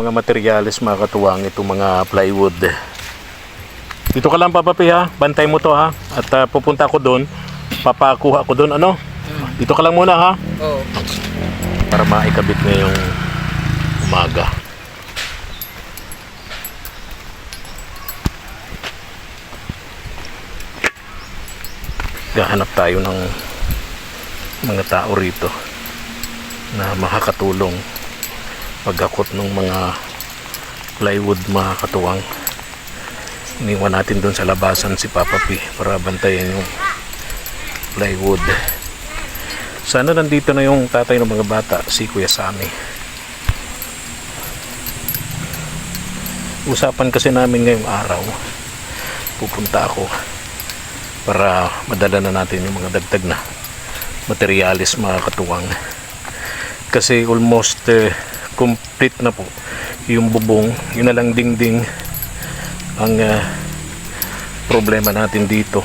mga materyales mga katuwang itong mga plywood. Dito ka lang papapi ha, bantay mo to ha. At ah, pupunta ako doon, papakuha ko doon ano. Dito ka lang muna ha, Oo. para maikabit ngayong umaga. Gahanap tayo ng mga tao rito na makakatulong pagkakot ng mga plywood mga katuwang. Iniwan natin doon sa labasan si Papa P para bantayan yung plywood. Sana nandito na yung tatay ng mga bata si Kuya Sami. Usapan kasi namin ngayong araw. Pupunta ako para madala na natin yung mga dagdag na materialis mga katuwang. Kasi almost eh, complete na po yung bubong. Yun na lang dingding ang ah, problema natin dito.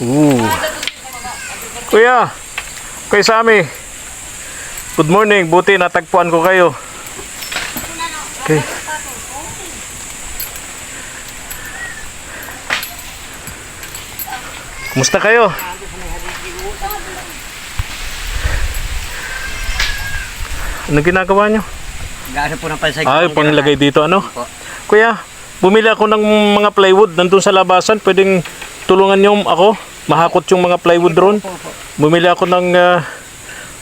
Ooh. Kuya Kuya Sami Good morning. Buti natagpuan ko kayo. Okay. Kumusta kayo? Ano ginagawa nyo? Gaano po ng pansay Ay, panglagay dito ano? Po. Kuya, bumili ako ng mga plywood nandun sa labasan. Pwedeng tulungan nyo ako? Mahakot yung mga plywood ron. Bumili ako ng ah,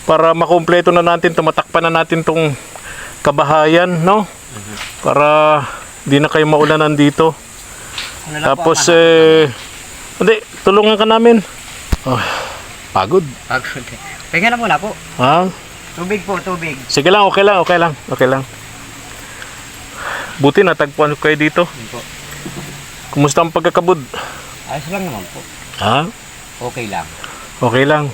para makumpleto na natin, tumatakpan na natin tong kabahayan, no? Para di na kayo maulanan dito. Ano Tapos, eh, hindi, tulungan ka namin. Oh, pagod. Pagod. Pahinga na muna po. Ha? Tubig po, tubig. Sige lang, okay lang, okay lang, okay lang. Buti natagpuan ko kayo dito. Po. Kumusta ang pagkakabud? Ayos lang naman po. Ha? Okay lang. Okay lang.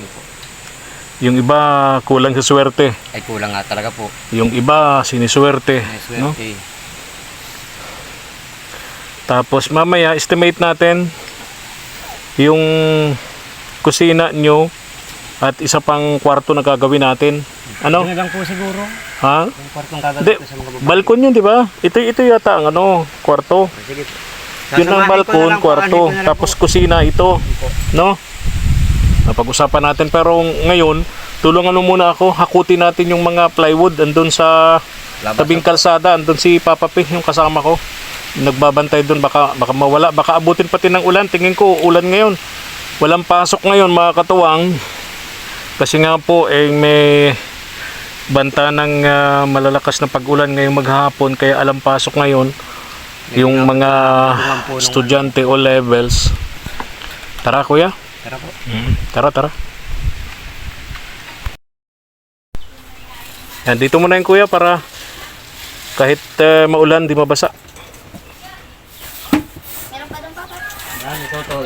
Yung iba kulang sa swerte. Ay kulang nga talaga po. Yung iba siniswerte. May No? Tapos mamaya estimate natin yung kusina nyo at isa pang kwarto na gagawin natin. Ano? Yun lang po siguro. Ha? Yung kwartong gagawin ko sa mga babae. balkon yun, di ba? Ito, ito yata ang ano, kwarto. Sige po. Yun ang Sasamahin ko na balkon, lang po, kwarto. ano na lang Tapos po. kusina ito. No? Napag-usapan natin. Pero ngayon, tulungan mo muna ako. Hakutin natin yung mga plywood. Andun sa Labas tabing kalsada. Andun si Papa P, yung kasama ko. Nagbabantay doon. Baka, baka mawala. Baka abutin pati ng ulan. Tingin ko, ulan ngayon. Walang pasok ngayon, mga katuwang. Kasi nga po, eh, may banta ng ah, malalakas na pag-ulan ngayong maghapon. Kaya alam pasok ngayon. Yung mga estudyante o levels. Tara kuya. Tara po. Tara, tara. Yan, dito muna yung kuya para kahit eh, maulan, di mabasa. Yan, ito to.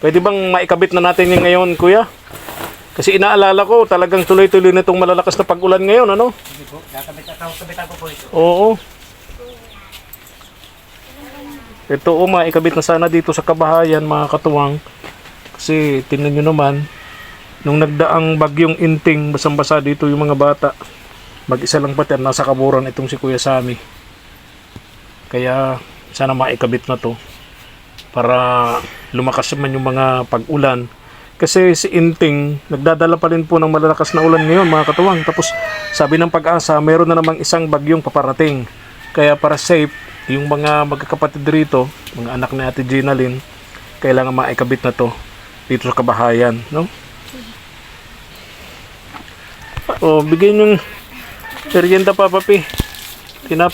Pwede bang maikabit na natin yung ngayon, kuya? Kasi inaalala ko, talagang tuloy-tuloy na itong malalakas na pag-ulan ngayon, ano? Sige po. Kakabit ako, kabitan ko po ito. Oo. Ito, o, maikabit na sana dito sa kabahayan, mga katuwang. Kasi, tingnan nyo naman, nung nagdaang bagyong inting, basang-basa dito yung mga bata. Mag-isa lang pati, nasa kaburan itong si Kuya Sami. Kaya, sana maikabit na to. Para lumakas naman yung mga pag-ulan. Kasi si Inting, nagdadala pa rin po ng malalakas na ulan ngayon, mga katuwang. Tapos, sabi ng pag-asa, meron na namang isang bagyong paparating. Kaya para safe, yung mga magkakapatid rito, mga anak ni Ate Gina Lynn, kailangan maikabit na to dito sa kabahayan, no? Oh, bigyan yung merienda pa, papi. Tinap.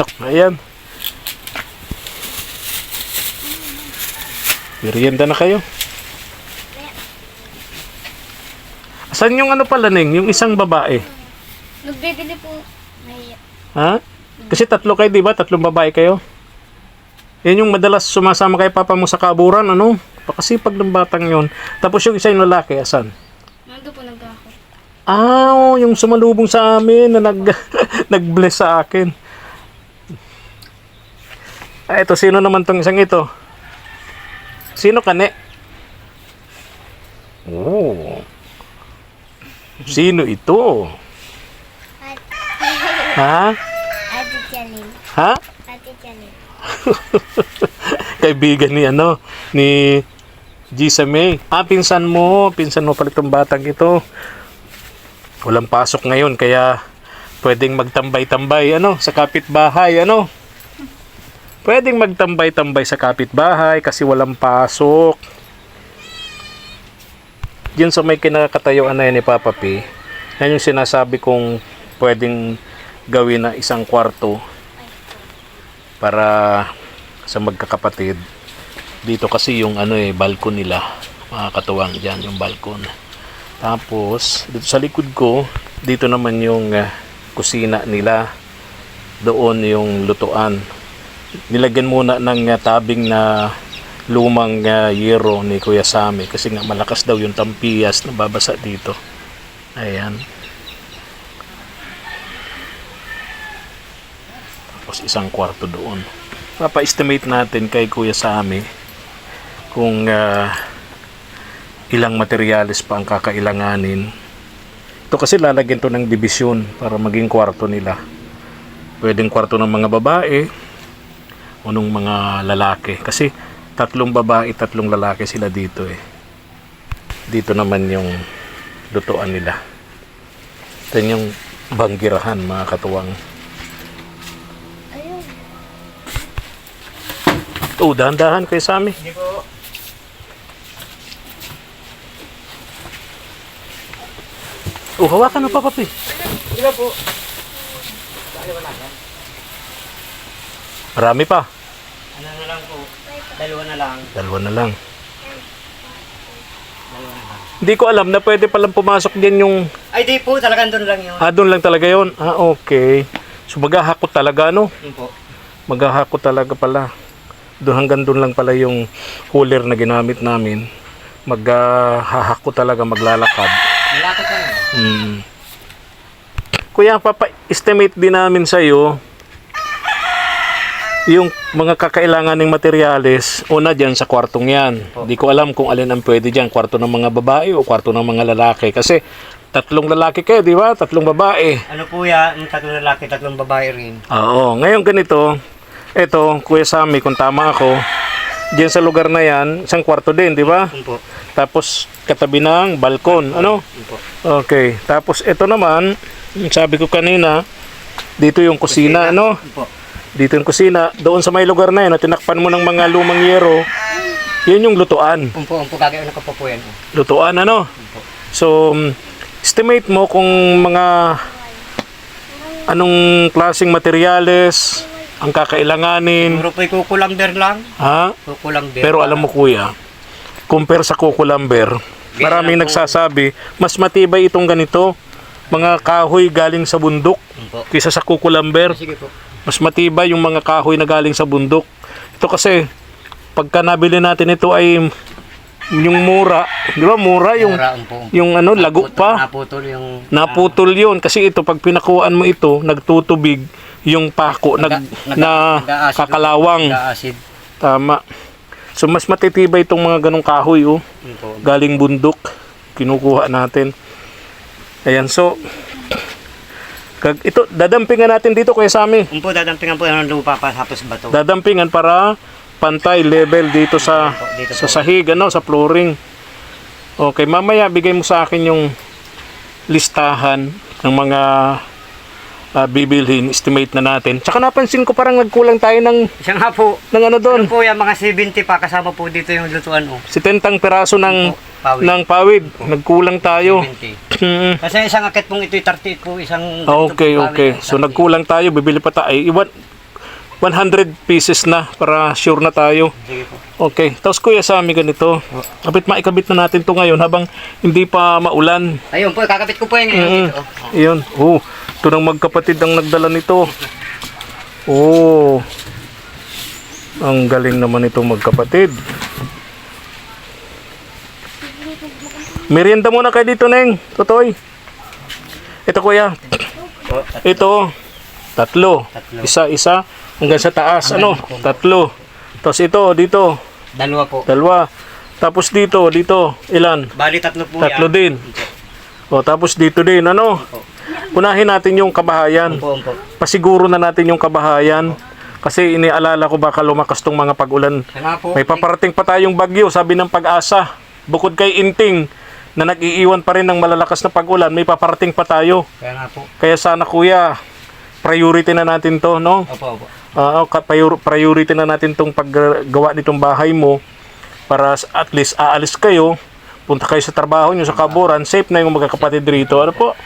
Nak, ayan. Merienda na kayo. Saan yung ano pala, Ning? Yung isang babae? Nagbibili po. May, Ha? Kasi tatlo kayo, di ba? Tatlong babae kayo. Yan yung madalas sumasama kay papa mo sa kaburan, ano? Pakasipag ng batang yon. Tapos yung isa yung lalaki, asan? nando po nag-ako. Ah, oh, yung sumalubong sa amin na nag nag-bless sa akin. Ah, ito sino naman tong isang ito? Sino kani? Oh. Sino ito? Ha? Ate Jalil. Ha? Ate Jalil. Kaibigan ni ano, ni Gisa May. Ah, pinsan mo. Pinsan mo pala itong batang ito. Walang pasok ngayon, kaya pwedeng magtambay-tambay, ano, sa kapitbahay, ano. Pwedeng magtambay-tambay sa kapitbahay kasi walang pasok. Yun sa may kinakatayuan na yan ni Papa P, yan yung sinasabi kong pwedeng gawin na isang kwarto para sa magkakapatid. Dito kasi yung ano eh, balkon nila. Mga katuwang dyan, yung balkon. Tapos, dito sa likod ko, dito naman yung ah, kusina nila. Doon yung lutuan. Nilagyan muna ng ah, tabing na lumang ah, yero ni Kuya Sami kasi nga malakas daw yung tampiyas na babasa dito. Ayan. Tapos isang kwarto doon. Papa-estimate natin kay Kuya Sami kung ah, ilang materyales pa ang kakailanganin. Ito kasi lalagyan to ng dibisyon para maging kwarto nila. Pwedeng kwarto ng mga babae o ng mga lalaki. Kasi tatlong babae, tatlong lalaki sila dito eh. Dito naman yung lutuan nila. Ito yung banggirahan mga katuwang. Ayun. Oh, dahan-dahan kay Sami. Hindi po. Oh, hawakan mo pa, papi. Ba po? Dalawa na lang. Marami pa. Ano na lang po? Dalawa na lang. Dalawa na lang. Dalawa na lang. Hindi ko alam na pwede palang pumasok din yung... Ay, di po. Talagang doon lang yun. Ah, doon lang talaga yon Ah, okay. So, maghahakot talaga, no? Yun po. Maghahakot talaga pala. Doon hanggang doon lang pala yung cooler na ginamit namin. Maghahakot talaga, maglalakad. Malapit lang yun. Hmm. Kuya, papa-estimate din namin sa iyo yung mga kakailangan ng materyales, una dyan sa kwartong yan. Hindi ko alam kung alin ang pwede dyan, kwarto ng mga babae o kwarto ng mga lalaki. Kasi tatlong lalaki kayo, di ba? Tatlong babae. Ano po yan? Tatlong lalaki, tatlong babae rin. Oo, ngayon ganito, eto, Kuya Sammy, kung tama ako, dyan sa lugar na yan, isang kwarto din, di ba? Yun po. Tapos katabi ng balkon, ano? Yun po. Okay, tapos ito naman, sabi ko kanina, dito yung kusina, ano? Yun po. Dito yung kusina, doon sa may lugar na yun, na tinakpan mo ng mga lumang yero, yun yung lutuan. Yun po. Yun po. Gagawin ko po po yan. Lutuan, ano? So, um, estimate mo kung mga anong klaseng materyales ang kakailanganin, Siguro po kukulamber lang. ha? Kukulamber. Pero alam mo kuya, compare sa kukulamber, maraming po. nagsasabi, mas matibay itong ganito, mga kahoy galing sa bundok, Yun po. kaysa sa kukulamber. Sige po. Mas matibay yung mga kahoy na galing sa bundok. Ito kasi, pagka nabili natin ito ay yung mura, di ba mura yung Mura, yung ano lago Naputol- pa. Naputol yung... Naputol yun kasi ito pag pinakuan mo ito, nagtutubig yung pako nag, Nag- na nag-aasid- kakalawang. Nag-aasid. Tama. So mas matitibay itong mga ganong kahoy oh, galing bundok. Kinukuha natin. Ayan so kag ito dadampingan natin dito kuya Sami. Yun po, dadampingan po ng lupa pa tapos bato. Dadampingan para pantay level dito sa Dito sa po. sahig ano sa flooring. Okay, mamaya bigay mo sa akin yung listahan ng mga ah, bibilhin, estimate na natin. Tsaka napansin ko parang nagkulang tayo ng Siya nga po. ng ano doon. Ano po yan, mga 70 pa kasama po dito yung lutuan oh. Si tentang piraso ng Pawid. ng pawid. Nagkulang tayo. 70. Kasi isang akit pong ito'y 38 po, isang... Ah, Okay, okay. So 38. nagkulang tayo, bibili pa tayo. Iwan 100 pieces na para sure na tayo. Sige po. Okay. Tapos kuya sa amin ganito. Kapit maikabit na natin to ngayon habang hindi pa maulan. Ayun po, kakapit ko po yung ngayon Mm. dito. oh. Iyon. Oh, ito ng magkapatid ang nagdala nito. Oh. Ang galing naman itong magkapatid. Merienda muna kayo dito, Neng. Totoy. Ito, kuya. Ito. Tatlo. Isa, isa. Hanggang sa taas. Ano? Tatlo. Tapos ito, dito. Dalawa po. Dalawa. Tapos dito, dito, ilan? Bali tatlo po Tatlo yan. din. O, tapos dito din, ano? Unahin natin yung kabahayan. Pasiguro na natin yung kabahayan. Kasi iniaalala ko baka lumakas tong mga pag-ulan. May paparating pa tayong bagyo, sabi ng pag-asa. Bukod kay Inting, na nag-iiwan pa rin ng malalakas na pag-ulan, may paparating pa tayo. Kaya nga po. Kaya sana kuya, priority na natin to, no? Opo, opo. Prior- priority na natin tong paggawa nitong bahay mo para at least aalis kayo, punta kayo sa trabaho nyo sa kaburan, safe na yung mga kapatid rito. Ano po?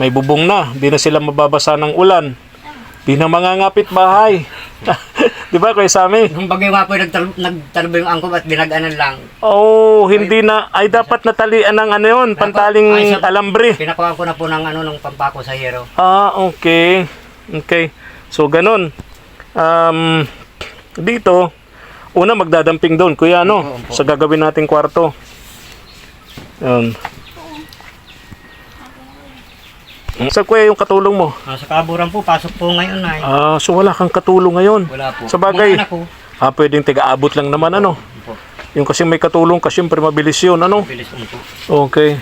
May bubong na, di na sila mababasa ng ulan. Di na mangangapit bahay. di ba kuya Sami? Nung bagay nga po, nagtal- nagtalbo yung angkop at binaganan lang. Oh, hindi na, ay dapat natalian ng ano yun, pantaling Ay, sa- alambre. Pinakuha ko na po ng ano, ng pampako sa hero. Ah, okay. Okay. So, ganun. Um, dito, una magdadamping doon, kuya, ano? Opo. Sa gagawin nating kwarto. Yun. Sa kuya yung katulong mo? Ah, sa kaburan po, pasok po ngayon ay. Ah, so wala kang katulong ngayon. Wala po. Sa bagay. Mga anak ko. Ah, pwedeng tiga-abot lang naman, ano? Opo. Yung kasi may katulong kasi syempre mabilis yun, ano? Bilis ko po. Okay.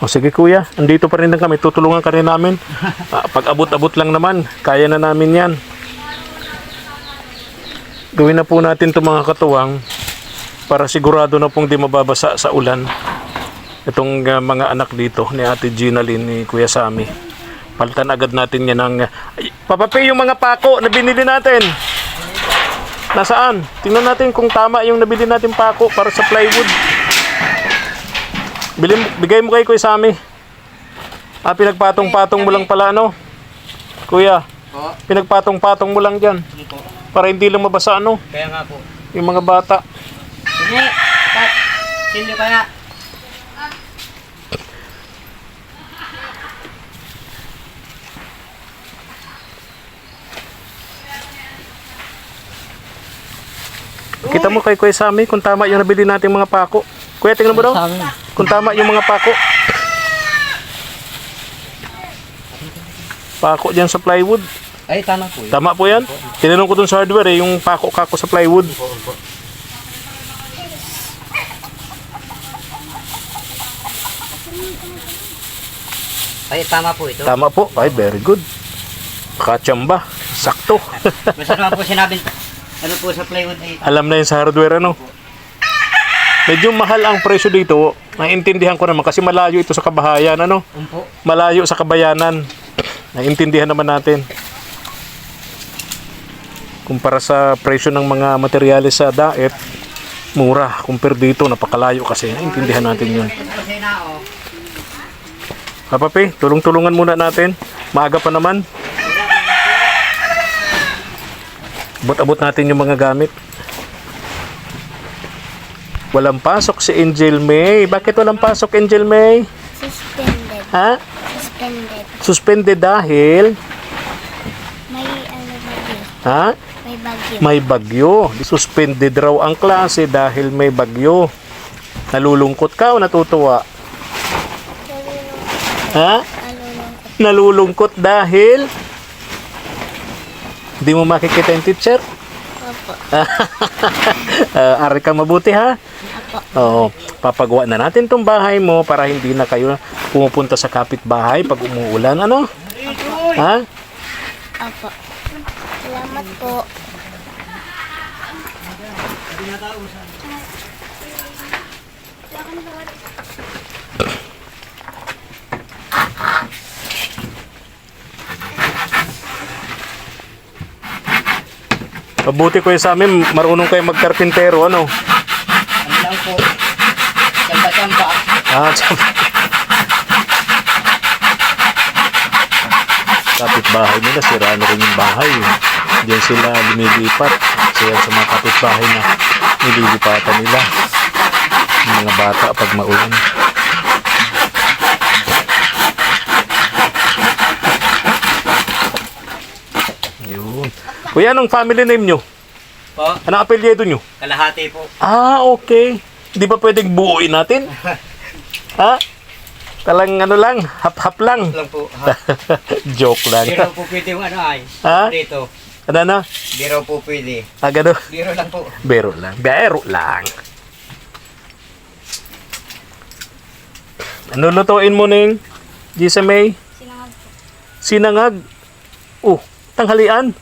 O sige kuya, andito pa rin lang kami. Tutulungan ka rin namin. Ah, pag abot-abot lang naman, kaya na namin yan. Gawin na po natin itong mga katuwang para sigurado na pong di mababasa sa ulan. Itong ah, mga anak dito ni Ate Gina Lynn, ni Kuya Sami. Palitan agad natin yan ng... Ay, papapi yung mga pako na binili natin. Nasaan? Tingnan natin kung tama yung nabili natin pako para sa plywood. Bili, bigay mo kay Kuya Sami. Ah, pinagpatong-patong mo lang pala, ano? Kuya, pinagpatong-patong mo lang dyan. Para hindi lang mabasa, ano? Kaya nga po. Yung mga bata. Sige, tat. Sino kaya? Kita mo kay Kuya Sami kung tama yung nabili nating mga pako. Kuya, tingnan mo daw. Kung tama yung mga pako. Pako dyan sa plywood. Ay, tama po yun. Tama po yan? Tinanong ko dun sa hardware eh, yung pako-kako sa plywood. Ay, tama po ito. Tama po. Ay, very good. Kachamba. Sakto. Basta naman po sinabi, ano po sa plywood ay, Alam na yun sa hardware ano. Medyo mahal ang presyo dito. Naintindihan ko naman kasi malayo ito sa kabahayan ano. umpo. Malayo sa kabayanan. Naintindihan naman natin. Kumpara sa presyo ng mga materyales sa daet, mura. Compare dito, napakalayo kasi. Naintindihan natin yun. Ito. Papapi, tulong-tulungan muna natin. Maaga pa naman. Abot-abot natin yung mga gamit. Walang pasok si Angel May. Bakit walang pasok Angel May? Suspended. Ha? Suspended. Suspended dahil May ano bagyo. ha? May bagyo. May bagyo. Suspended raw ang klase dahil may bagyo. Nalulungkot ka o natutuwa? Ha? Nalulungkot. Nalulungkot dahil hindi mo makikita yung teacher? Opo. uh, ari ka mabuti ha? Opo. Oo. Papagawa na natin tong bahay mo para hindi na kayo pumupunta sa kapitbahay pag umuulan. Ano? Ha? Opo. Salamat po. Mabuti ko sa amin, marunong kayo magkarpintero. Ano? Ano lang po. Samba-samba. Ah, kapitbahay nila, sira na rin yung bahay. Diyan sila lumilipat. Kaya sa mga kapitbahay na nililipatan nila. Yung mga bata pag maulan. Yun. Kuya, anong family name nyo? Po, Anong apelyido nyo? kalahati po. Ah, okay. Di ba pwedeng buuin natin? ha? Talang ano lang, hap-hap lang. Lang po. Ha? Joke lang. Pero po pwede yung ano ay. Ha? Dito. Ano na? Biro po pwede. Ah, gano? Biro lang po. Bero lang. Bero lang. Ano lutuin mo ning? Gisa May? Sinangag. Sinangag. Oh, tanghalian.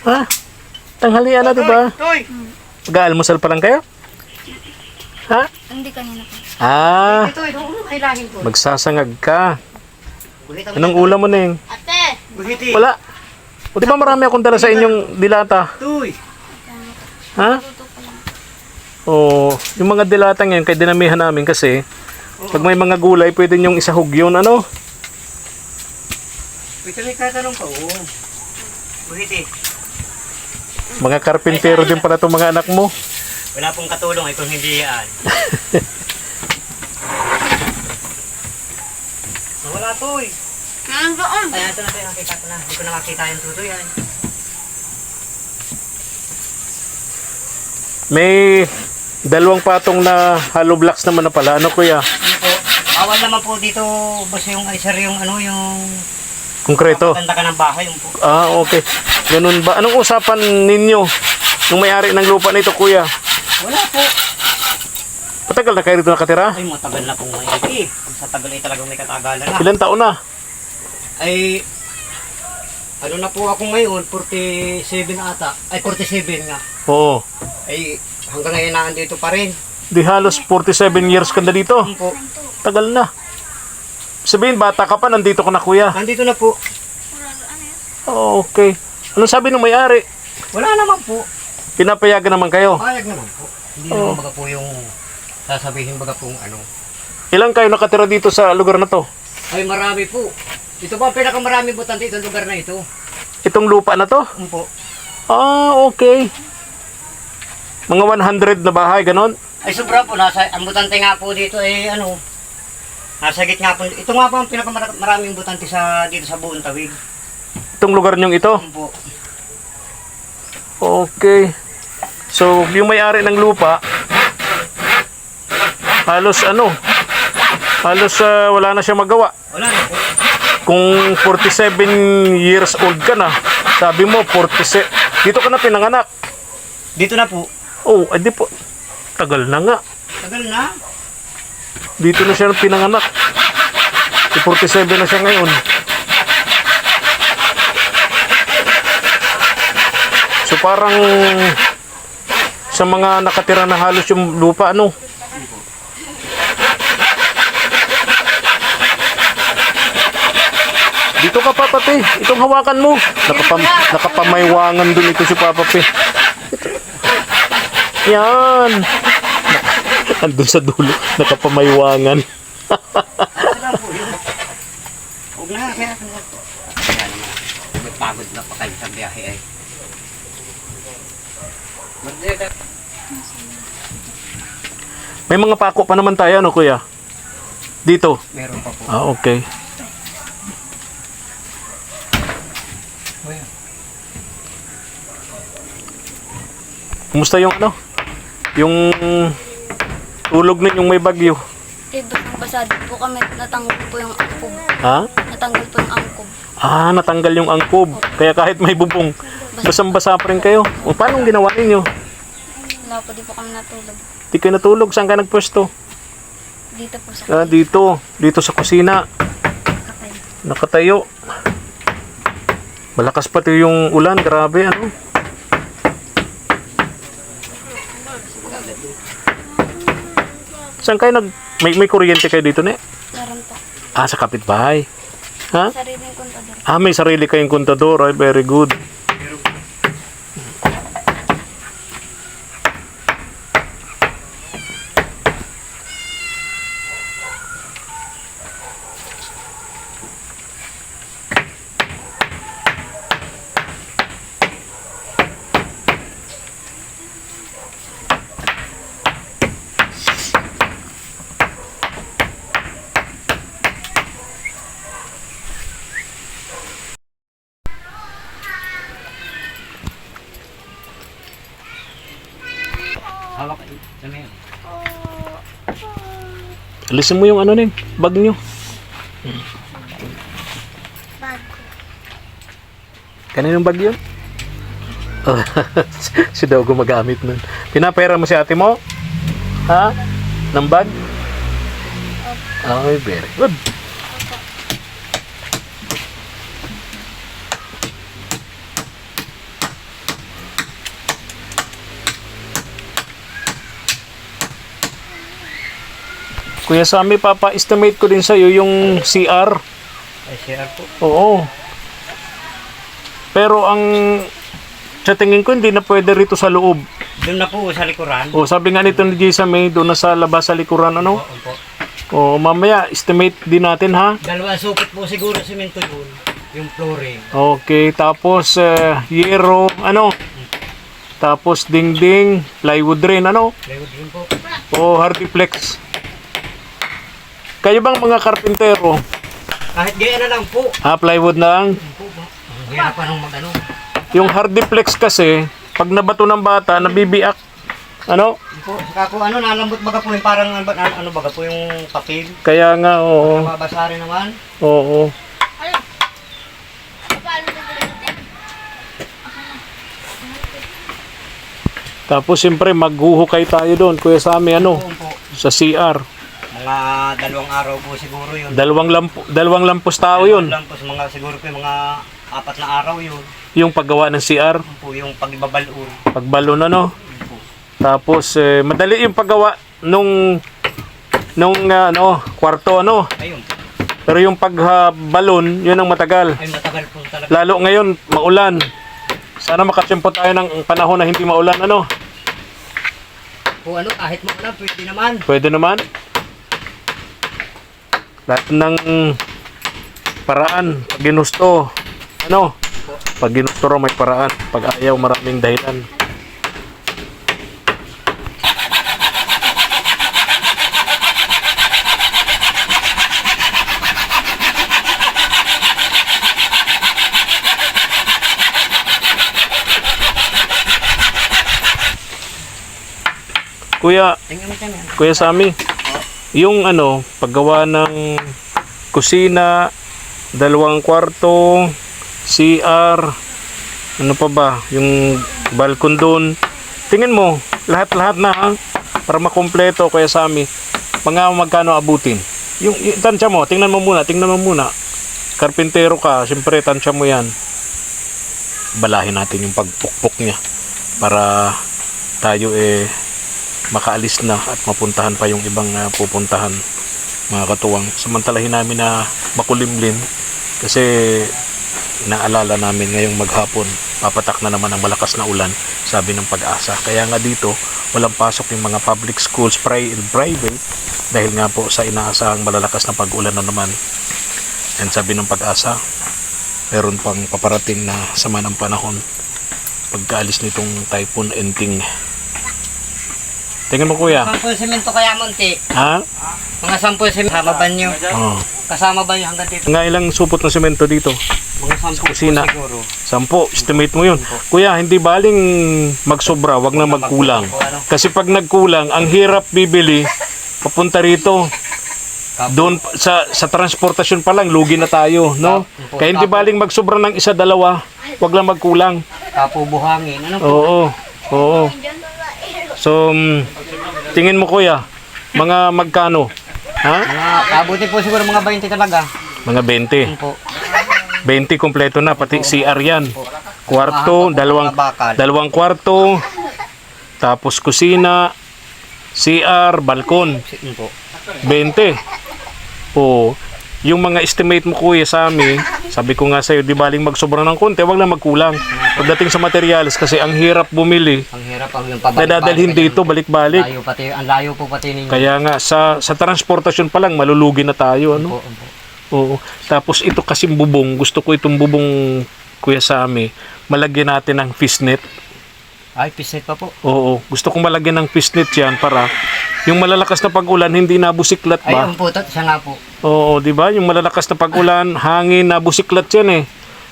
Ha? Tanghalian na, di ba? Toy! Mag-aalmusal pa lang kayo? Ha? Hindi kanina po. Ah, Toy, doon mo kailangan ko. magsasangag ka. Buhit Anong ulam mo, Ning? Ate! Buhiti. Wala. O di ba marami akong dala sa inyong dilata? Toy! Ha? Luto ko lang. O, yung mga dilata ngayon, kay dinamihan namin kasi, pag may mga gulay, pwede nyong isahog yun, ano? Wait, may katanong pa. Oo. Buhiti. Mga karpintero din pala itong mga anak mo. Wala pong katulong ay kung hindi yan. Nawala Toy! Nandoon! Ay, ito na tayo. Nakita ko na. Hindi ko nakakita yung tutoy yan. May dalawang patong na hollow blocks naman na pala. Ano kuya? Ano po? Bawal naman po dito basta yung ay sir yung ano yung Konkreto. Maganda ka ng bahay yung po. Ah, okay. Ganun ba? Anong usapan ninyo? Nung may-ari ng lupa nito, kuya? Wala po. Patagal na kayo rito nakatira? Ay, matagal na pong may eh. Sa tagal ay talagang may katagalan na. Ilan taon na? Ay, ano na po ako ngayon, 47 ata. Ay, 47 nga. Oo. Ay, hanggang ngayon nandito pa rin. Di halos 47 years ka na dito. Tagal na. Sabihin, bata ka pa, nandito ka na kuya. Nandito na po. Oh, okay. Anong sabi ng may-ari? Wala naman po. Pinapayagan naman kayo. Payag naman po. Hindi naman baga po yung sasabihin baga pong ano. Ilan kayo nakatira dito sa lugar na to? Ay, marami po. Ito po ang pinakamarami po dito sa lugar na ito. Itong lupa na to? Ano po? Ah, okay. Mga 100 na bahay, ganon? Ay, sobra po. Nasa, ang butante nga po dito ay ano, nasa gitna po. Ito nga po ang pinakamaraming butante sa dito sa buong tawid. Itong lugar nyong ito? Ano po? Okay. So, yung may-ari ng lupa, halos ano, halos ah, wala na siya magawa. Wala na po. Kung 47 years old ka na, sabi mo 47, dito ka na pinanganak. Dito na po. Oh, edi po, tagal na nga. Tagal na. Dito na siya pinanganak. Si 47 na siya ngayon. So parang sa mga nakatira na halos yung lupa, ano? Dito ka, Papa P. Itong hawakan mo. Nakapam, nakapamaywangan dun ito si Papa P. Ito. Yan. Andun sa dulo, nakapamaywangan. Huwag na, kaya ka na. Kaya naman, magpagod na pa kayo sa biyahe ay. Mag- May mga pako pa naman tayo, ano kuya? Dito. Meron pa po. Ah, okay. Kumusta yung ano? Yung tulog ninyong may bagyo. Eh, basado po kami. Natanggal po yung angkob. Ha? Natanggal po yung angkob. Ah, natanggal yung angkob. Kaya kahit may bubong, basang-basa pa rin kayo. O, paano ginawa ninyo? Wala po, di po kami natulog. Di kayo natulog. Saan ka nagpwesto? Dito po sa Ah, dito. Dito sa kusina. kapay. Nakatayo. Malakas pati yung ulan. Grabe, ano? Saan kayo nag... May, may kuryente kayo dito, ne? Meron po. Ah, sa kapitbahay. Ha? Sariling kontador. Ah, may sarili kayong kontador. Ay, very good. Hawak kayo. Ano yun? Alisin mo yung ano, ning bag nyo. Kaninong bag yun? si daw gumagamit nun. Pinapera mo si ate mo? Ha? Ng bag? Okay, very good. Kuya Sammy, papa-estimate ko din sa'yo yung CR. Ay, CR po. Oo. Pero ang sa tingin ko hindi na pwede rito sa loob. Doon na po sa likuran. O sabi nga nito ni Jisa May doon na sa labas sa likuran ano. Opo. O mamaya estimate din natin ha. Dalawang supot po siguro simento yun. Yung flooring. Okay, tapos eh, yero ano. Tapos dingding, plywood rin ano. Plywood rin po. O hardiplex. Kayo bang mga karpintero? Kahit gaya na lang po. Ha, plywood lang. Yun po hirap pa nung mag-ano. Yung hardiplex kasi, pag nabato ng bata, nabibiak. Ano? Po. Saka ano, nalambot baga po yung parang ano, ano baga po yung papel. Kaya nga, oo. Mabasa rin naman. Oo. Tapos siyempre maghuhukay tayo doon, Kuya Sami, ano, sa CR. Mga dalawang araw po siguro yun. Dalawang lampo, dalawang lampos tao yun. Po sa mga siguro po yung mga apat na araw yun. Yung paggawa ng CR, Yun po yung pagbabalon. pagbalon ano. Yun po. Tapos eh, madali yung paggawa nung nung ah, ano, kwarto ano. Ayun. Pero yung pagbalon, yun ang matagal. Ay matagal po talaga. Lalo ngayon, maulan. Sana makatsempo tayo ng panahon na hindi maulan ano. Po ano, kahit na, pwede naman. Pwede naman. Lahat ng paraan, pag ginusto, ano, pag ginusto raw may paraan, pag ayaw maraming dahilan. Kuya. Kuya Sami, yung ano, paggawa ng kusina, dalawang kwarto, CR, ano pa ba, yung balkon doon. Tingin mo, lahat-lahat na ha, para makompleto Kuya Sami. Mga magkano abutin? Yung, yung tansya mo, tingnan mo muna, tingnan mo muna. Karpintero ka, siyempre tansya mo yan. Balahin natin yung pagpukpok niya para tayo eh makaalis na at mapuntahan pa yung ibang ah, pupuntahan mga katuwang. Samantalahin namin na makulimlim kasi naalala namin ngayong maghapon papatak na naman ang malakas na ulan sabi ng pag-asa. Kaya nga dito walang pasok yung mga public schools pri- private dahil nga po sa inaasahang malalakas na pag-ulan na naman. And sabi ng pag-asa meron pang paparating na sama ng panahon. Pagkaalis nitong typhoon ending tingnan mo kuya Sampul semento kaya monte. ha? Mga sampul semento. Kasama ba nyo? Oh. Kasama ba nyo hanggang dito? Nga ilang supot ng semento dito? Mga sampul kusina. siguro. Sampo, estimate mo yun. Kuya, hindi baling magsobra, wag na magkulang. Kasi pag nagkulang, ang hirap bibili, papunta rito. Doon sa sa transportasyon pa lang lugi na tayo, no? Kaya hindi baling magsobra ng isa dalawa, wag lang magkulang. Tapo buhangin. Ano po? Oo. Oo. So, mm, tingin mo kuya, mga magkano? Ha? Mga abuti po siguro mga 20 talaga. Mga 20. Yun po. 20 kompleto na pati CR yan. Kwarto, dalawang dalawang kwarto. Tapos kusina, CR, balkon, Yun po. 20. O, yung mga estimate mo kuya sa amin, sabi ko nga sa'yo, di baling magsobra ng konti, wag lang magkulang. Pagdating sa materials, kasi ang hirap bumili, Ang hirap ang yung pabalik. nadadalhin dito, balik-balik. Layo pati, ang layo po pati ninyo. Kaya nga, sa, sa transportasyon pa lang, malulugi na tayo. Ano? po, po. Oo. Tapos ito kasi bubong, gusto ko itong bubong kuya sa amin, malagyan natin ng fishnet. Ay, piset pa po. Oo. Gusto kong malagyan ng fishnet yan para yung malalakas na pag-ulan hindi nabusiklat Ay, ba? ang putot, siya nga po. Oo, di ba? Yung malalakas na pag-ulan, hangin, nabusiklat yan eh.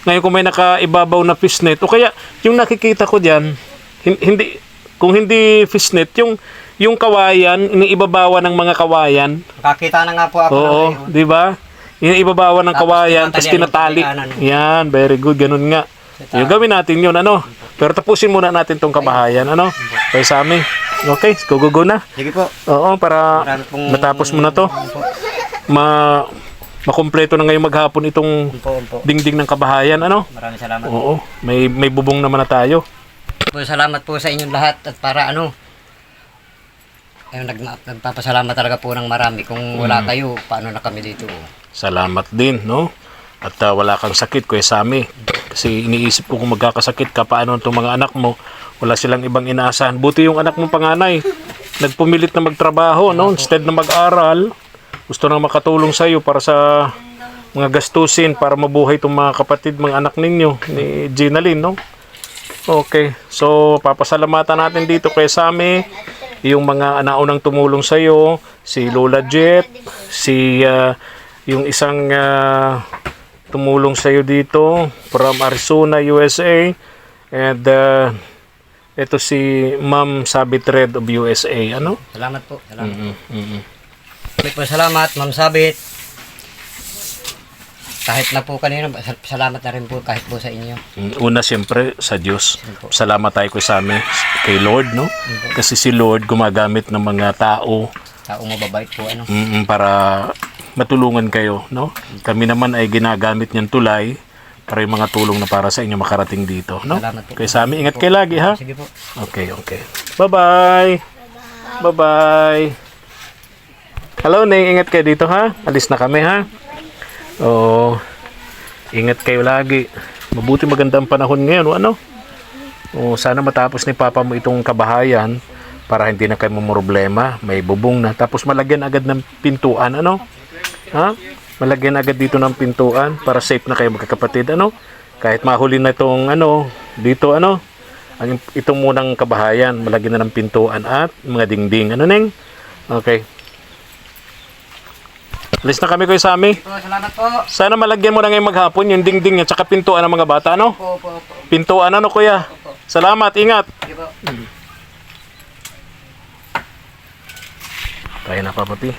Ngayon kung may nakaibabaw na fishnet, o kaya yung nakikita ko diyan, hin- hindi kung hindi fishnet, yung yung kawayan, iniibabawan ng mga kawayan, Kakita na nga po ako. Oo, di ba? Yung ibabawan ng Tapos kawayan, tapos tinatali. Yan, very good, ganun nga. Yung gawin natin yun, ano? Pero tapusin muna natin tong kabahayan, ano? Kay Sami. Okay, go go go na. Sige po. Oo, para Marami pong... matapos mo na to. Ma makumpleto na ngayong maghapon itong opo, opo. dingding ng kabahayan, ano? Maraming salamat. Oo, may may bubong naman na tayo. po, salamat po sa inyong lahat at para ano, ayun, nag, nagpapasalamat talaga po ng marami. Kung wala kayo, paano na kami dito? Salamat din, no? At ah, wala kang sakit, Kuya Sami. Kasi iniisip ko kung magkakasakit ka, paano itong mga anak mo, wala silang ibang inaasahan. Buti yung anak mong panganay, nagpumilit na magtrabaho, no? Instead na mag-aral, gusto nang makatulong sa iyo para sa mga gastusin para mabuhay itong mga kapatid, mga anak ninyo, ni Ginaline, no? Okay, so papasalamatan natin dito kay Sami, yung mga naunang tumulong sa iyo, si Lola Jet, si ah, yung isang ah, tumulong sa iyo dito from Arizona, USA, and uh, ito si Ma'am Sabit Red of USA, ano? Salamat po. Salamat. Mm, mm, mm. Marami po salamat, Ma'am Sabit. Kahit na po kanina, sal- salamat na rin po kahit po sa inyo. Mm, Una siyempre sa Diyos. Salamat tayo kay Sami, kay Lord, no? Kasi si Lord gumagamit ng mga tao Taong mababait po, ano. mm, para matulungan kayo, no? Kami naman ay ginagamit niyan tulay para yung mga tulong na para sa inyo makarating dito, no? Salamat po. Kay Sami, ingat kayo lagi, ha? Sige po. Okay, okay. Bye-bye. Bye-bye. Hello, Ning. Ingat kayo dito, ha? Alis na kami, ha? Oo. Ingat kayo lagi. Mabuti magandang panahon ngayon, ano? O, sana matapos ni Papa mo itong kabahayan para hindi na kayo problema. May bubong na. Tapos malagyan agad ng pintuan, ano? Ha? Malagyan agad dito ng pintuan para safe na kayo magkakapatid, ano? Kahit mahuli na itong, ano, dito, ano? Ang itong munang kabahayan, malagyan na ng pintuan at mga dingding. Ano, Neng? Okay. Alis na kami ko sa amin. Salamat po. Sana malagyan mo na ngayong maghapon yung dingding at saka pintuan ng mga bata, ano? Po, po, po. Pintuan, ano, kuya? Salamat, ingat. Sige po. Kaya na pa, papi.